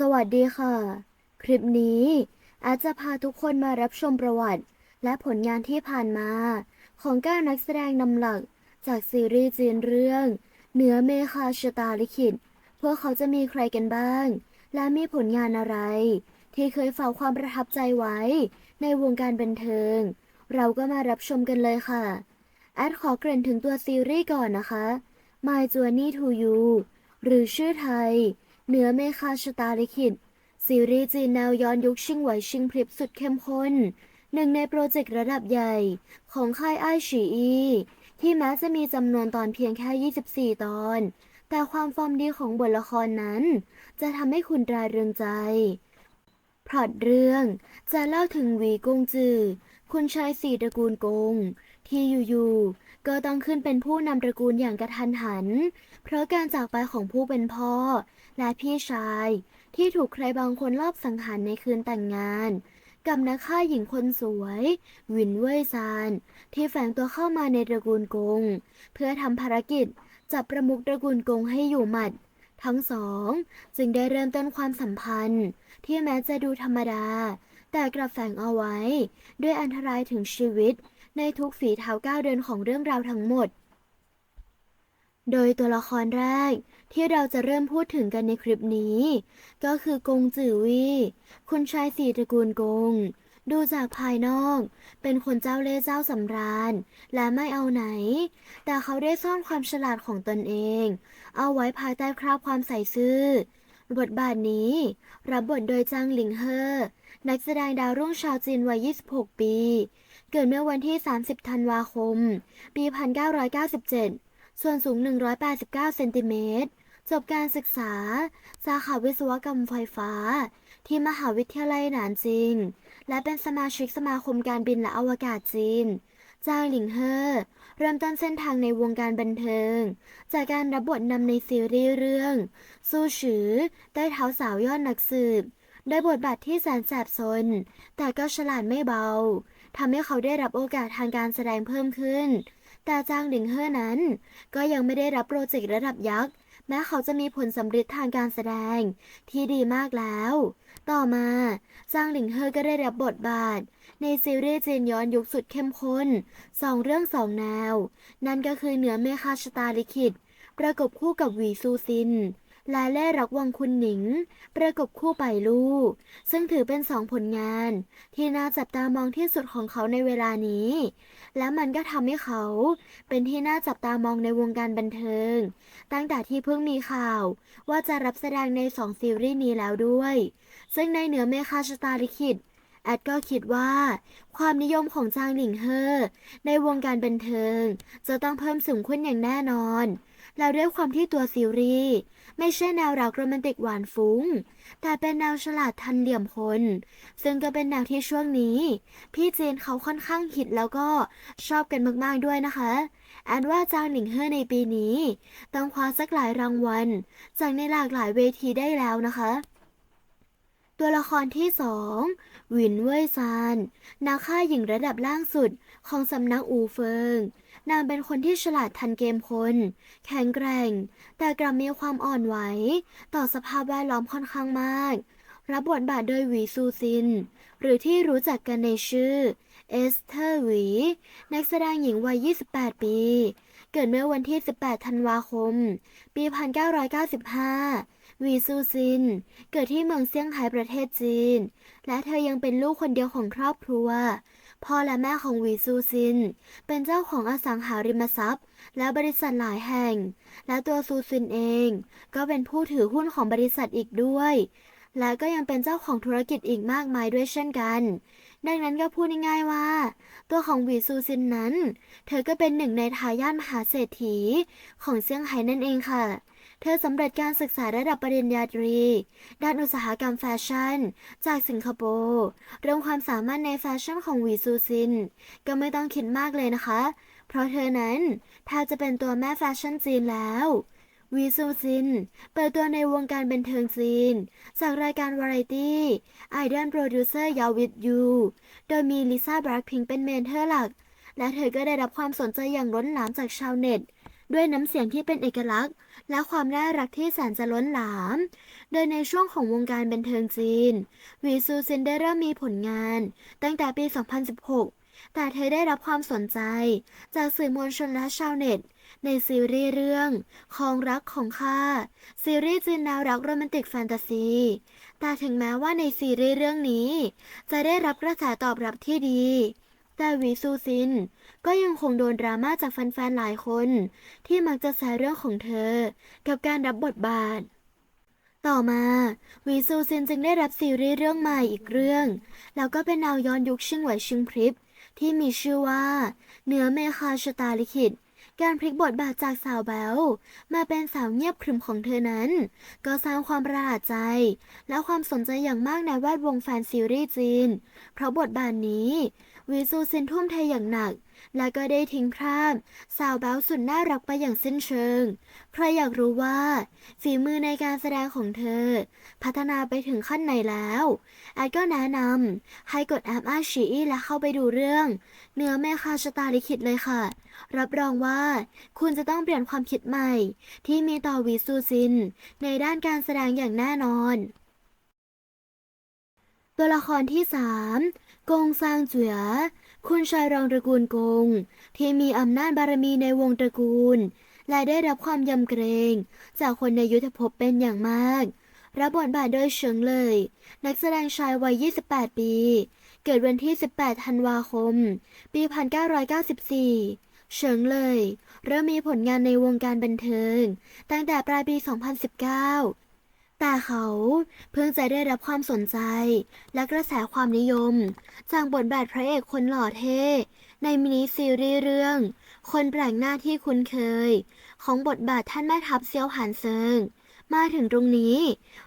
สวัสดีค่ะ คลิปนี้อาจจะพาทุกคนมารับชมประวัติ และผลงานที่ผ่านมา ของก้านักแสดงนำหลัก จากซีรีส์จีนเรื่อง เหนือเมฆาชะตาลิขิต พวกเขาจะมีใครกันบ้าง และมีผลงานอะไร ที่เคยฝากความประทับใจไว้ ในวงการบันเทิง เราก็มารับชมกันเลยค่ะ แอดขอเกริ่นถึงตัวซีรีส์ก่อนนะคะ My Journey to You หรือชื่อไทย เหนือเมฆาชะตาลิขิต ซีรีส์จีนแนวย้อนยุคชิงไหวชิงพริบสุดเข้มข้น หนึ่งในโปรเจกต์ระดับใหญ่ ของค่ายไอฉีอี ที่แม้จะมีจำนวนตอนเพียงแค่ 24 ตอน แต่ความฟอร์มดีของบทละครนั้น จะทำให้คุณตราเริงใจพล็อตเรื่องจะเล่าถึงวีกงจือ คุณชายสี่ตระกูลกง ที่อยู่ๆก็ต้องขึ้นเป็นผู้นำตระกูลอย่างกระทันหัน เพราะการจากไปของผู้เป็นพ่อ และพี่ชาย ที่ถูกใครบางคนลอบสังหารในคืนแต่งงาน กับนักฆ่าหญิงคนสวย วินเว่ยซาน ที่แฝงตัวเข้ามาในตระกูลกง เพื่อทำภารกิจจับประมุขตระกูลกงให้อยู่หมัด ทั้งสองจึงได้เริ่มต้นความสัมพันธ์ ที่แม้จะดูธรรมดา แต่กลับแฝงเอาไว้ ด้วยอันตรายถึงชีวิต ในทุกฝีเท้าก้าวเดินของเรื่องราวทั้งหมด โดยตัวละครแรกที่เราจะเริ่มพูดถึงกันในคลิปนี้ ก็คือกงจือวี คุณชายสี่ตระกูลกง ดูจากภายนอก เป็นคนเจ้าเล่ห์เจ้าสำราญ และไม่เอาไหน แต่เขาได้ซ่อนความฉลาดของตนเอง เอาไว้ภายใต้คราบความใส่ซื่อบทบาทนี้ รับบทโดยจางหลิงเฮอ นักแสดงดาวรุ่งชาวจีนวัย 26 ปี เกิดเมื่อวันที่ 30 ธันวาคม ปี 1997 ส่วนสูง 189 เซนติเมตร จบการศึกษา สาขาวิศวกรรมไฟฟ้า ที่มหาวิทยาลัยหนานจิง และเป็นสมาชิกสมาคมการบินและอวกาศจีนจางหลิงเฮอเริ่มต้นเส้นทางในวงการบันเทิง จากการรับบทนำในซีรีส์เรื่อง สู้ฉือใต้เท้าสาวยอดนักสืบได้บทบาทที่แสนแสบซนแต่ก็ฉลาดไม่เบา ทำให้เขาได้รับโอกาสทางการแสดงเพิ่มขึ้น แต่จางหลิงเฮ่อนั้น ก็ยังไม่ได้รับโปรเจกต์ระดับยักษ์ แม้เขาจะมีผลสำเร็จทางการแสดงที่ดีมากแล้ว ต่อมาจางหลิงเฮ่อก็ได้รับบทบาท ในซีรีส์จีนย้อนยุคสุดเข้มข้นสองเรื่องสองแนว นั่นก็คือเหนือเมฆาชตาลิขิตประกบคู่กับหวีซูซิน ละเล่รักวังคุณหนิง ประกบคู่ไปลู่ซึ่งถือเป็นสองผลงาน ที่น่าจับตามองที่สุดของเขาในเวลานี้ และมันก็ทำให้เขา เป็นที่น่าจับตามองในวงการบันเทิง ตั้งแต่ที่เพิ่งมีข่าว ว่าจะรับแสดงในสองซีรีส์นี้แล้วด้วย ซึ่งในเหนือเมฆาชตาลิขิตแอดก็คิดว่า ความนิยมของจางหลิงเฮอในวงการบันเทิง จะต้องเพิ่มสูงขึ้นอย่างแน่นอน แล้วด้วยความที่ตัวซีรีส์ ไม่ใช่แนวรักโรแมนติกหวานฟุ้ง แต่เป็นแนวฉลาดทันเหลี่ยมคน ซึ่งก็เป็นแนวที่ช่วงนี้ พี่จีนเขาค่อนข้างฮิตแล้วก็ชอบกันมากๆด้วยนะคะแอนว่าจางหลิงเฮอในปีนี้ ต้องคว้าสักหลายรางวัล จากในหลากหลายเวทีได้แล้วนะคะ ตัวละครที่สองหวินเว่ยซานนักฆ่าหญิงระดับล่างสุดของสำนักอูเฟิง นางเป็นคนที่ฉลาดทันเกมคน แข็งแกร่ง แต่กลับมีความอ่อนไหว ต่อสภาพแวดล้อมค่อนข้างมาก รับบทบาทโดยหวีซูซิน หรือที่รู้จักกันในชื่อ เอสเธอร์หวี นักแสดงหญิงวัย 28 ปี เกิดเมื่อวันที่ 18 ธันวาคม ปี 1995หวีซูซิน เกิดที่เมืองเซี่ยงไฮ้ประเทศจีน และเธอยังเป็นลูกคนเดียวของครอบครัว พ่อและแม่ของหวีซูซิน เป็นเจ้าของอสังหาริมทรัพย์ และบริษัทหลายแห่ง และตัวซูซินเอง ก็เป็นผู้ถือหุ้นของบริษัทอีกด้วย และก็ยังเป็นเจ้าของธุรกิจอีกมากมายด้วยเช่นกัน ดังนั้นก็พูดง่ายๆว่า ตัวของหวีซูซินนั้น เธอก็เป็นหนึ่งในทายาทมหาเศรษฐีของเซี่ยงไฮ้นั่นเองค่ะ เธอสำเร็จการศึกษาระดับปริญญาตรี ด้านอุตสาหกรรมแฟชั่น จากสิงคโปร์เรื่องความสามารถในแฟชั่นของวีซูซิน ก็ไม่ต้องคิดมากเลยนะคะ เพราะเธอนั้นแทบจะเป็นตัวแม่แฟชั่นจีนแล้ววีซูซิน เปิดตัวในวงการบันเทิงจีน จากรายการวาไรตี้ไอดอลโปรดิวเซอร์ยาวิดยูโดยมีลิซ่าแบล็คพิงเป็นเมนเทอร์หลัก และเธอก็ได้รับความสนใจอย่างล้นหลามจากชาวเน็ต ด้วยน้ำเสียงที่เป็นเอกลักษณ์ และความน่ารักที่แสนจะล้นหลาม โดยในช่วงของวงการบันเทิงจีนวีซูซินได้เริ่มมีผลงาน ตั้งแต่ปี 2016 แต่เธอได้รับความสนใจ จากสื่อมวลชนและชาวเน็ต ในซีรีส์เรื่องของรักของข้าซีรีส์จีนแนวรักโรแมนติกแฟนตาซี แต่ถึงแม้ว่าในซีรีส์เรื่องนี้ จะได้รับกระแสตอบรับที่ดี แต่วีซูซิน ก็ยังคงโดนดราม่าจากแฟนๆหลายคน ที่มักจะแซวเรื่องของเธอ กับการรับบทบาท ต่อมาวีซูซินจึงได้รับซีรีส์เรื่องใหม่อีกเรื่อง แล้วก็เป็นแนวย้อนยุคชิงไหวชิงพริบที่มีชื่อว่าเหนือเมฆาชะตาลิขิตการพลิกบทบาทจากสาวแบวมาเป็นสาวเงียบขรึมของเธอนั้น ก็สร้างความประหลาดใจ และความสนใจอย่างมากในแวดวงแฟนซีรีส์จีน เพราะบทบาทนี้ วีซูซินทุ่มเทอย่างหนัก และก็ได้ทิ้งคราบสาวแบ๊วสุดน่ารักไปอย่างสิ้นเชิง ใครอยากรู้ว่า ฝีมือในการแสดงของเธอ พัฒนาไปถึงขั้นไหนแล้วแอดก็แนะนำให้กดแอปอาชีและเข้าไปดูเรื่อง เนื้อแม่คาชะตาลิขิตเลยค่ะ รับรองว่า คุณจะต้องเปลี่ยนความคิดใหม่ ที่มีต่อวีซูซิน ในด้านการแสดงอย่างแน่นอนตัวละครที่ 3 กงซางเจ๋อ คุณชายรองตระกูลกง ที่มีอำนาจบารมีในวงตระกูล และได้รับความยำเกรง จากคนในยุทธภพเป็นอย่างมาก รับบทบาทโดยเฉิงเลย นักแสดงชายวัย 28 ปี เกิดวันที่ 18 ธันวาคม ปี 1994 เฉิงเลย เริ่มมีผลงานในวงการบันเทิง ตั้งแต่ปลายปี 2019 แต่เขาเพิ่งจะได้รับความสนใจ และกระแสความนิยม จากบทบาทพระเอกคนหล่อเท่ในมินิซีรีส์เรื่อง คนแปลกหน้าที่คุ้นเคย ของบทบาทท่านแม่ทัพเซียวหานเซิง มาถึงตรงนี้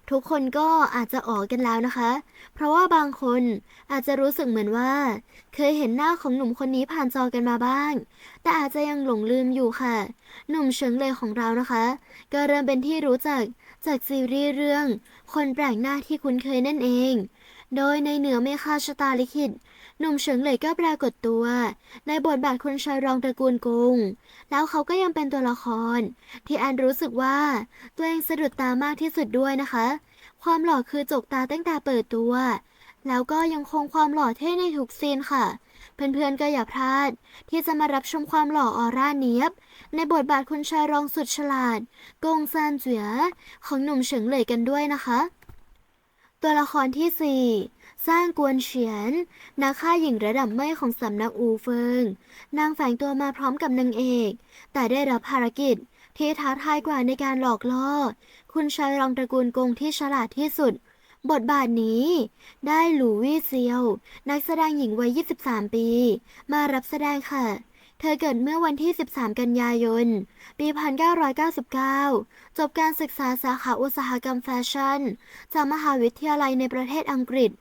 ทุกคนก็อาจจะออกกันแล้วนะคะ เพราะว่าบางคนอาจจะรู้สึกเหมือนว่า เคยเห็นหน้าของหนุ่มคนนี้ผ่านจอกันมาบ้าง แต่อาจจะยังหลงลืมอยู่ค่ะ หนุ่มเฉิงเลยของเรานะคะ ก็เริ่มเป็นที่รู้จักจากซีรีส์เรื่อง คนแปลกหน้าที่คุ้นเคยนั่นเอง โดยในเหนือเมฆาชะตาลิขิต หนุ่มเฉิงเหลยก็ปรากฏตัว ในบทบาทคุณชายรองตระกูลกง แล้วเขาก็ยังเป็นตัวละคร ที่แอนรู้สึกว่า ตัวเองสะดุดตามากที่สุดด้วยนะคะ ความหล่อคือจกตาตั้งแต่เปิดตัว แล้วก็ยังคงความหล่อเท่ในทุกซีนค่ะ เพื่อนๆก็อย่าพลาด ที่จะมารับชมความหล่อออร่าเนียบ ในบทบาทคุณชายรองสุดฉลาด กงซานเจียของหนุ่มเฉิงเหลยกันด้วยนะคะ ตัวละครที่4 สร้างกวนเฉียนนักฆ่าหญิงระดับไม่ของสำนักอูเฟิง นางแฝงตัวมาพร้อมกับนางเอก แต่ได้รับภารกิจที่ท้าทายกว่าในการหลอกล่อ คุณชายรองตระกูลกงที่ฉลาดที่สุด บทบาทนี้ ได้หลูวี่เซียว นักแสดงหญิงวัย 23 ปี มารับแสดงค่ะ เธอเกิดเมื่อวันที่ 13 กันยายน ปี 1999 จบการศึกษาสาขาอุตสาหกรรมแฟชั่น จากมหาวิทยาลัยในประเทศอังกฤษ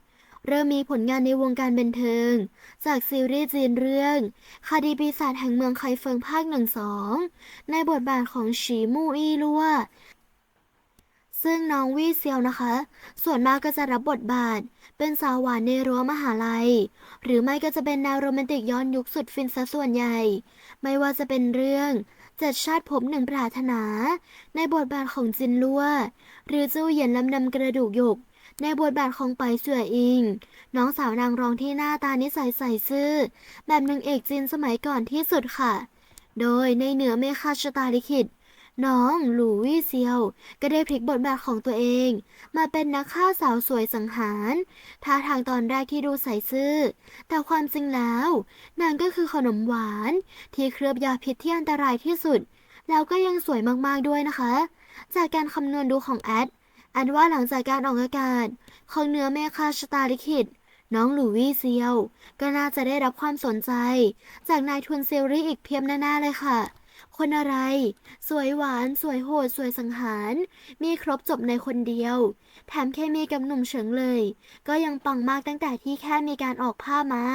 เริ่มมีผลงานในวงการบันเทิง จากซีรีส์จีนเรื่องคดีปีศาจแห่งเมืองไคเฟิงภาคหนึ่งสองในบทบาทของฉีมู่อี้ลัวซึ่งน้องวี่เซียวนะคะ ส่วนมากก็จะรับบทบาท เป็นสาวหวานในรั้วมหาลัย หรือไม่ก็จะเป็นแนวโรแมนติกย้อนยุคสุดฟินซะส่วนใหญ่ ไม่ว่าจะเป็นเรื่องเจ็ดชาติภพหนึ่งปรารถนา ในบทบาทของจินลัวหรือจู้เหยียนลำนำกระดูกหยก ในบทบาทของไปเสื่ออิง น้องสาวนางรองที่หน้าตานิสัยใส่ซื่อ แบบนางเอกจีนสมัยก่อนที่สุดค่ะ โดยในเหนือเมฆาชตาลิขิต น้องหลูวี่เซียว ก็ได้พลิกบทบาทของตัวเอง มาเป็นนักฆ่าสาวสวยสังหารท่าทางตอนแรกที่ดูใส่ซื่อ แต่ความจริงแล้ว นางก็คือขนมหวาน ที่เคลือบยาพิษที่อันตรายที่สุด แล้วก็ยังสวยมากๆด้วยนะคะ จากการคำนวณดูของแอด อันว่าหลังจากการออกอากาศ ของเนื้อเมฆาชะตาลิขิต น้องหลูวี่เซียว ก็น่าจะได้รับความสนใจ จากนายทุนเซีรีส์อีกเพียบแน่ๆเลยค่ะ คนอะไร สวยหวาน สวยโหด สวยสังหาร มีครบจบในคนเดียว แถมเคมีกับหนุ่มเฉิงเลย ก็ยังปังมากตั้งแต่ที่แค่มีการออกภาพมา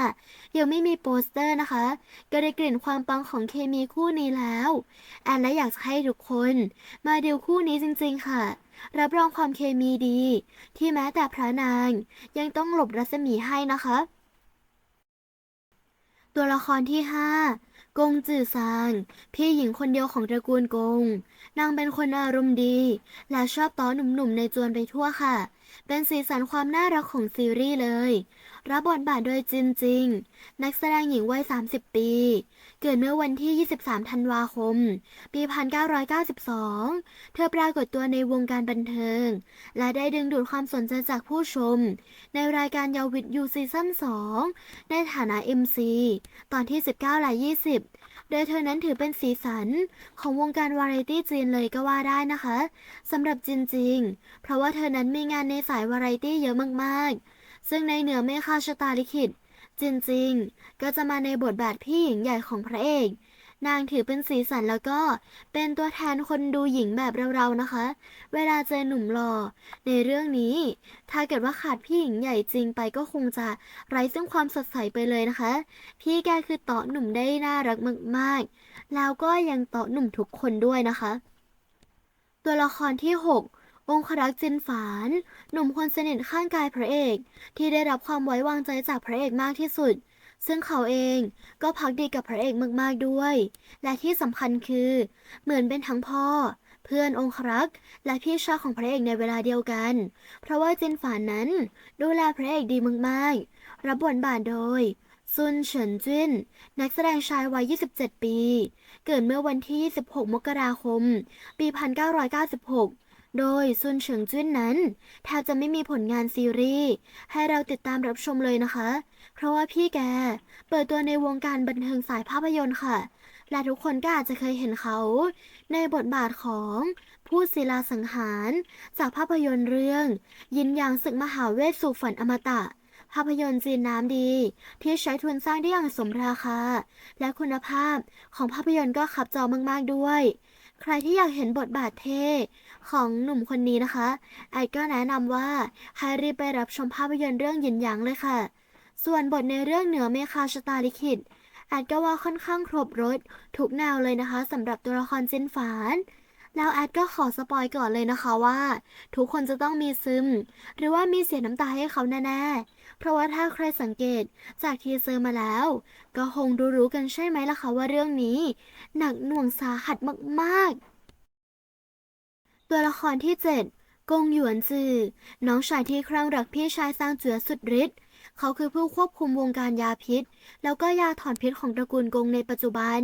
ยังไม่มีโปสเตอร์นะคะ ก็ได้กลิ่นความปังของเคมีคู่นี้แล้วแอนและอยากให้ทุกคน มาดูคู่นี้จริง ๆ ค่ะ รับรองความเคมีดี ที่แม้แต่พระนางยังต้องหลบรัศมีให้นะคะ ตัวละครที่ 5 กงจื่อซาง พี่หญิงคนเดียวของตระกูลกง นางเป็นคนอารมณ์ดี และชอบต้อหนุ่มๆในจวนไปทั่วค่ะ เป็นสีสันความน่ารักของซีรีส์เลย รับบทบาทโดยจินจิง นักแสดงหญิงวัย 30 ปี เกิดเมื่อวันที่ 23 ธันวาคม ปี 1992 เธอปรากฏตัวในวงการบันเทิง และได้ดึงดูดความสนใจจากผู้ชม ในรายการยาวิทยูซีซั่น 2 ในฐานะ MC ตอนที่ 19และ20 โดยเธอนั้นถือเป็นสีสันของวงการวาไรตี้จีนเลยก็ว่าได้นะคะสำหรับจินจิง เพราะว่าเธอนั้นมีงานในสายวาไรตี้เยอะมากๆ ซึ่งในเหนือไม่คาชะตาลิขิต จินจิงก็จะมาในบทบาทพี่หญิงใหญ่ของพระเอก นางถือเป็นสีสันแล้วก็เป็นตัวแทนคนดูหญิงแบบเราๆนะคะ เวลาเจอหนุ่มหล่อในเรื่องนี้ ถ้าเกิดว่าขาดพี่หญิงใหญ่จริงไปก็คงจะไร้ซึ่งความสดใสไปเลยนะคะ พี่แกคือเตาะหนุ่มได้น่ารักมากๆ แล้วก็ยังเตาะหนุ่มทุกคนด้วยนะคะ ตัวละครที่ 6 องครักษ์จินฝาน หนุ่มคนสนิทข้างกายพระเอก ที่ได้รับความไว้วางใจจากพระเอกมากที่สุด ซึ่งเขาเองก็พักดีกับพระเอกมากๆด้วย และที่สำคัญคือ เหมือนเป็นทั้งพ่อ เพื่อนองครักษ์และพี่ชายของพระเอกในเวลาเดียวกัน เพราะว่าจินฝานนั้น ดูแลพระเอกดีมากๆ รับบทบาทโดยซุนเฉินจินนักแสดงชายวัย 27 ปี เกิดเมื่อวันที่26มกราคม ปี 1996 โดยซุนเฉิงจุ้นนั้นแทบจะไม่มีผลงานซีรีส์ให้เราติดตามรับชมเลยนะคะ เพราะว่าพี่แกเปิดตัวในวงการบันเทิงสายภาพยนตร์ค่ะ และทุกคนก็อาจจะเคยเห็นเขา ในบทบาทของผู้ศิลาสังหาร จากภาพยนตร์เรื่อง ยินยางศึกมหาเวทสู่ฝันอมตะ ภาพยนตร์จีนน้ำดี ที่ใช้ทุนสร้างได้อย่างสมราคา และคุณภาพของภาพยนตร์ก็ขับจอมาก ๆ ด้วย ใครที่อยากเห็นบทบาทเท่ ของหนุ่มคนนี้นะคะ ไอก็แนะนำว่าให้รีบไปรับชมภาพยนตร์เรื่องหยินหยางเลยค่ะ ส่วนบทในเรื่องเหนือเมฆาชะตาลิขิตแอดก็ว่าค่อนข้างครบรถทุกแนวเลยนะคะสำหรับตัวละครจินฝานแล้วแอดก็ขอสปอยก่อนเลยนะคะว่า ทุกคนจะต้องมีซึม หรือว่ามีเสียน้ำตาให้เขาแน่ๆ เพราะว่าถ้าใครสังเกตจากทีเซอร์มาแล้ว ก็คงรู้ๆกันใช่ไหมล่ะคะว่าเรื่องนี้ หนักหน่วงสาหัสมากๆ ตัวละครที่ 7 กงหยวนจือ น้องชายที่ครั่งรักพี่ชายสร้างเจือสุดฤทธิ์เขาคือผู้ควบคุมวงการยาพิษ แล้วก็ยาถอนพิษของตระกูลกงในปัจจุบัน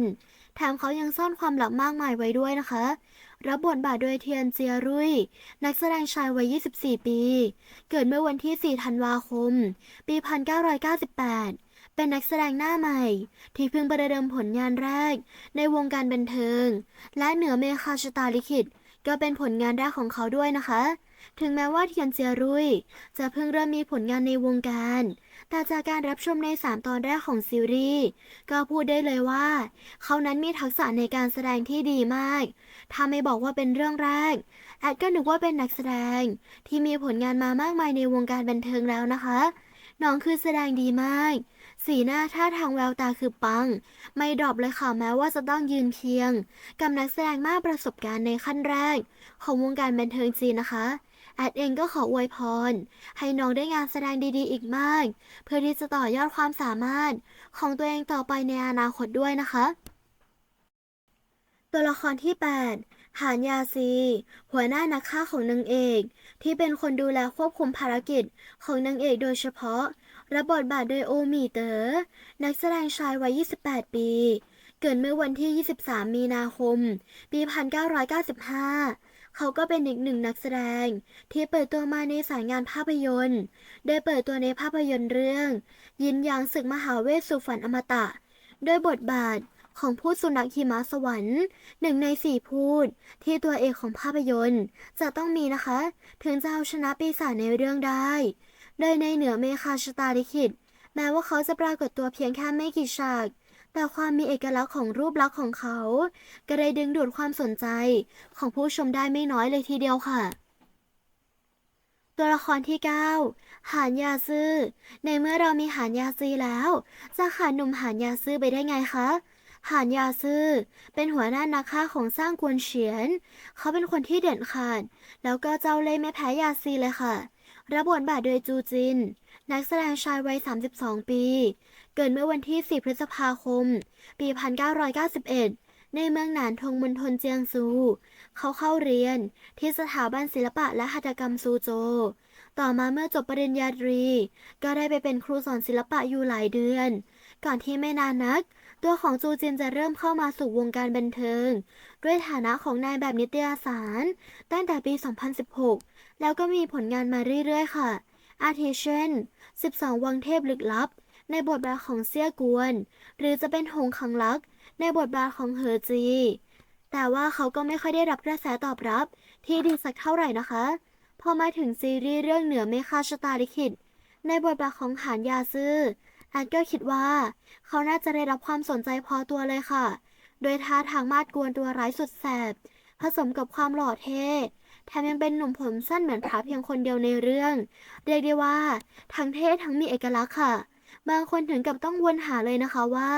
แถมเขายังซ่อนความลับมากมายไว้ด้วยนะคะ รับบทบาทโดยเทียนเจียรุ่ย นักแสดงชายวัย 24 ปี เกิดเมื่อวันที่ 4 ธันวาคม ปี 1998 เป็นนักแสดงหน้าใหม่ ที่เพิ่งประเดิมผลงานแรก ในวงการบันเทิง และเหนือเมฆาชตาลิขิต ก็เป็นผลงานแรกของเขาด้วยนะคะ ถึงแม้ว่าเทียนเจียรุ่ยจะเพิ่งเริ่มมีผลงานในวงการ แต่จากการรับชมใน 3 ตอนแรกของซีรีส์ก็พูดได้เลยว่า เขานั้นมีทักษะในการแสดงที่ดีมาก ถ้าไม่บอกว่าเป็นเรื่องแรก แอดก็นึกว่าเป็นนักแสดง ที่มีผลงานมามากมายในวงการบันเทิงแล้วนะคะ น้องคือแสดงดีมาก สีหน้าท่าทางแววตาคือปัง ไม่ดรอปเลยค่ะแม้ว่าจะต้องยืนเคียง กับนักแสดงมากประสบการณ์ในขั้นแรก ของวงการบันเทิงจีนนะคะ แอดเองก็ขออวยพร ให้น้องได้งานแสดงดีๆ อีกมาก เพื่อที่จะต่อยอดความสามารถของตัวเองต่อไปในอนาคตด้วยนะคะ ตัวละครที่ 8 หานยาซี หัวหน้านักฆ่าของนางเอก ที่เป็นคนดูแลควบคุมภารกิจของนางเอกโดยเฉพาะ รับบทบาทโดยโอมีเตอ๋อนักแสดงชายวัย 28 ปีเกิดเมื่อวันที่ 23 มีนาคม ปี 1995 เขาก็เป็นอีกหนึ่งนักแสดง ที่เปิดตัวมาในสายงานภาพยนตร์ ได้เปิดตัวในภาพยนตร์เรื่อง ยินยางศึกมหาเวทสู่ฝันอมตะ โดยบทบาทของพูดสุนัขหิมะสวรรค์หนึ่งในสี่พูด ที่ตัวเอกของภาพยนตร์ จะต้องมีนะคะ ถึงจะเอาชนะปีศาจในเรื่องได้ โดยในเหนือเมฆาชตาลิขิตแม้ว่าเขาจะปรากฏตัวเพียงแค่ไม่กี่ฉาก แต่ความมีเอกลักษณ์ของรูปลักษณ์ของเขา ก็ได้ดึงดูดความสนใจของผู้ชมได้ไม่น้อยเลยทีเดียวค่ะ ตัวละครที่ 9 หานยาซื่อ ในเมื่อเรามีหานยาซีแล้ว จะขาดหนุ่มหานยาซื่อไปได้ไงคะหานยาซื่อเป็นหัวหน้านักฆ่าของสร้างกวนเฉียน เขาเป็นคนที่เด่นขาด แล้วก็เจ้าเล่ห์ไม่แพ้ยาซีเลยค่ะ รับบทบาทโดยจูจิน นักแสดงชายวัย 32 ปี กิดเมื่อวันที่4พฤษภาคม ปี 1991 ในเมืองหนานทงมณฑลเจียงซู เขาเข้าเรียนที่สถาบันศิลปะและหัตถกรรมซูโจ ต่อมาเมื่อจบปริญญาตรี ก็ได้ไปเป็นครูสอนศิลปะอยู่หลายเดือน ก่อนที่ไม่นานนัก ตัวของจูจินจะเริ่มเข้ามาสู่วงการบันเทิง ด้วยฐานะของนายแบบนิตยสาร ตั้งแต่ปี 2016 แล้วก็มีผลงานมาเรื่อยๆ ค่ะอาทิเช่น 12 วังเทพลึกลับ ในบทบาทของเซี่ยกวน หรือจะเป็นหงขังลัก ในบทบาทของเหอจี แต่ว่าเขาก็ไม่ค่อยได้รับกระแสตอบรับ ที่ดีสักเท่าไหร่นะคะ พอมาถึงซีรีส์เรื่องเหนือเมฆาชะตาลิขิต ในบทบาทของหานยาซื่อแอนก็คิดว่า เขาน่าจะได้รับความสนใจพอตัวเลยค่ะ โดยท่าทางมาดกวนตัวร้ายสุดแสบ ผสมกับความหล่อเท่แถมยังเป็นหนุ่มผมสั้นเหมือนพระเพียงคนเดียวในเรื่อง เรียกได้ว่า ทั้งเท่ทั้งมีเอกลักษณ์ค่ะ บางคนถึงกับต้องวนหาเลยนะคะว่า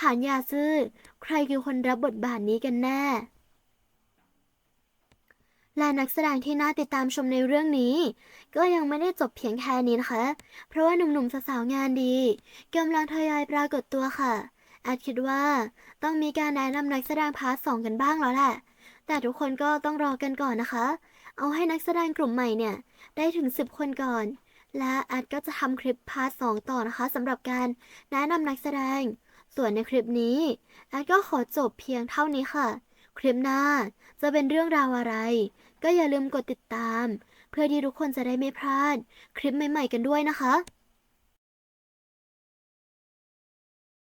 หานยาซื่อ ใครคือคนรับบทบาทนี้กันแน่ และนักแสดงที่น่าติดตามชมในเรื่องนี้ ก็ยังไม่ได้จบเพียงแค่นี้นะคะ เพราะว่าหนุ่มๆสาวๆงานดีกำลังทยอยปรากฏตัวค่ะอาจคิดว่าต้องมีการแนะนำนักแสดงพาร์ทสองกันบ้างแล้วแหละ แต่ทุกคนก็ต้องรอกันก่อนนะคะ เอาให้นักแสดงกลุ่มใหม่เนี่ย ได้ถึง10คนก่อน และแอดก็จะทำคลิปพาร์ทสองต่อนะคะสำหรับการแนะนำนักแสดง ส่วนในคลิปนี้แอดก็ขอจบเพียงเท่านี้ค่ะ คลิปหน้าจะเป็นเรื่องราวอะไร ก็อย่าลืมกดติดตาม เพื่อที่ทุกคนจะได้ไม่พลาด คลิปใหม่ ๆ กันด้วยนะคะ